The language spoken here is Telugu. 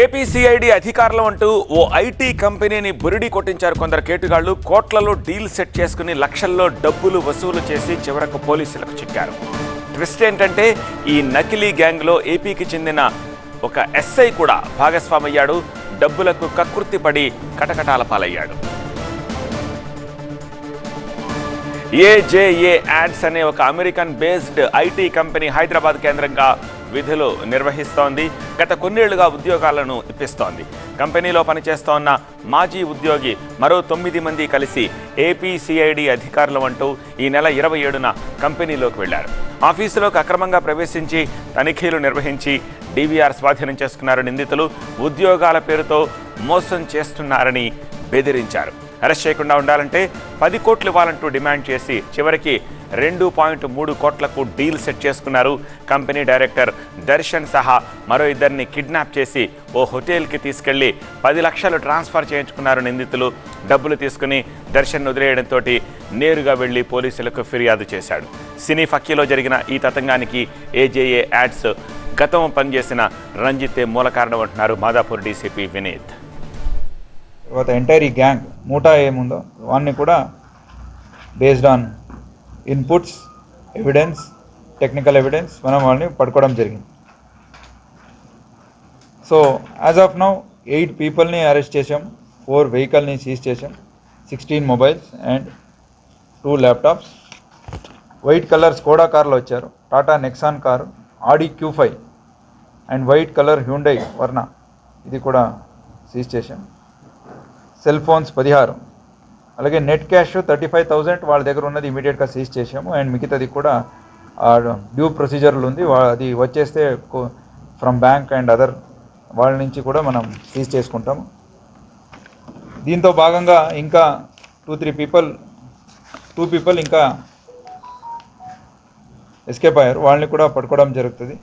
ఏపీసీఐడి అధికారులు అంటూ ఓ ఐటీ కంపెనీని బురిడి కొట్టించారు కొందరు కేటుగాళ్ళు. కోట్లలో డీల్ సెట్ చేసుకుని లక్షల్లో డబ్బులు వసూలు చేసి చివరకు పోలీసులకు చిక్కారు. ట్విస్ట్ ఏంటంటే ఈ నకిలీ గ్యాంగ్లో ఏపీకి చెందిన ఒక ఎస్ఐ కూడా భాగస్వామయ్యాడు. డబ్బులకు కకృతి పడి కటకటాల పాలయ్యాడు. ఏజేఏ యాడ్స్ అనే ఒక American based IT company Hyderabad కేంద్రంగా విధులు నిర్వహిస్తోంది. గత కొన్నేళ్ళుగా ఉద్యోగాలను ఇప్పిస్తోంది. కంపెనీలో పనిచేస్తోన్న మాజీ ఉద్యోగి మరో తొమ్మిది మంది కలిసి ఏపీసీఐడి అధికారులు అంటూ ఈ నెల ఇరవై ఏడున కంపెనీలోకి వెళ్ళారు. ఆఫీసులోకి అక్రమంగా ప్రవేశించి తనిఖీలు నిర్వహించి డీవీఆర్ స్వాధీనం చేసుకున్నారు నిందితులు. ఉద్యోగాల పేరుతో మోసం చేస్తున్నారని బెదిరించారు. అరెస్ట్ చేయకుండా ఉండాలంటే పది కోట్లు ఇవ్వాలంటూ డిమాండ్ చేసి చివరికి రెండు పాయింట్ మూడు కోట్లకు డీల్ సెట్ చేసుకున్నారు కంపెనీ డైరెక్టర్ దర్శన్ సహా మరో ఇద్దరిని కిడ్నాప్ చేసి ఓ హోటల్కి తీసుకెళ్ళి పది లక్షలు ట్రాన్స్ఫర్ చేయించుకున్నారు నిందితులు. డబ్బులు తీసుకుని దర్శన్ వదిలేయడంతో నేరుగా వెళ్ళి పోలీసులకు ఫిర్యాదు చేశాడు. సినీ ఫక్కీలో జరిగిన ఈ తతంగానికి ఏజేఏ యాడ్స్ గతం పనిచేసిన రంజితే మూల కారణం అంటున్నారు మాదాపూర్ డీసీపీ వినీత్. తర్వాత ఎంటైర్ ఈ గ్యాంగ్ మూటా ఏముందో వాడిని కూడా based on inputs evidence technical evidence మనం వాళ్ళని పట్టుకోవడం జరిగింది. So as of now eight పీపుల్ని అరెస్ట్ చేసాం ఫోర్ వెహికల్ని సీజ్ చేసాం sixteen mobiles and two laptops white colour Skoda కార్లో వచ్చారు Tata Nexon car Audi Q five and white colour Hyundai Verna ఇది కూడా సీజ్ చేసాం సెల్ ఫోన్స్ పదిహారు. అలాగే net cash thirty five thousand వాళ్ళ దగ్గర ఉన్నది ఇమీడియట్గా సీజ్ చేసాము అండ్ మిగతాది కూడా డ్యూ ప్రొసీజర్లు ఉంది. అది వచ్చేస్తే ఫ్రమ్ బ్యాంక్ అండ్ అదర్ వాళ్ళ నుంచి కూడా మనం సీజ్ చేసుకుంటాము. దీంతో భాగంగా ఇంకా two three people two people ఇంకా ఎస్కేప్ అయ్యారు. వాళ్ళని కూడా పట్టుకోవడం జరుగుతుంది.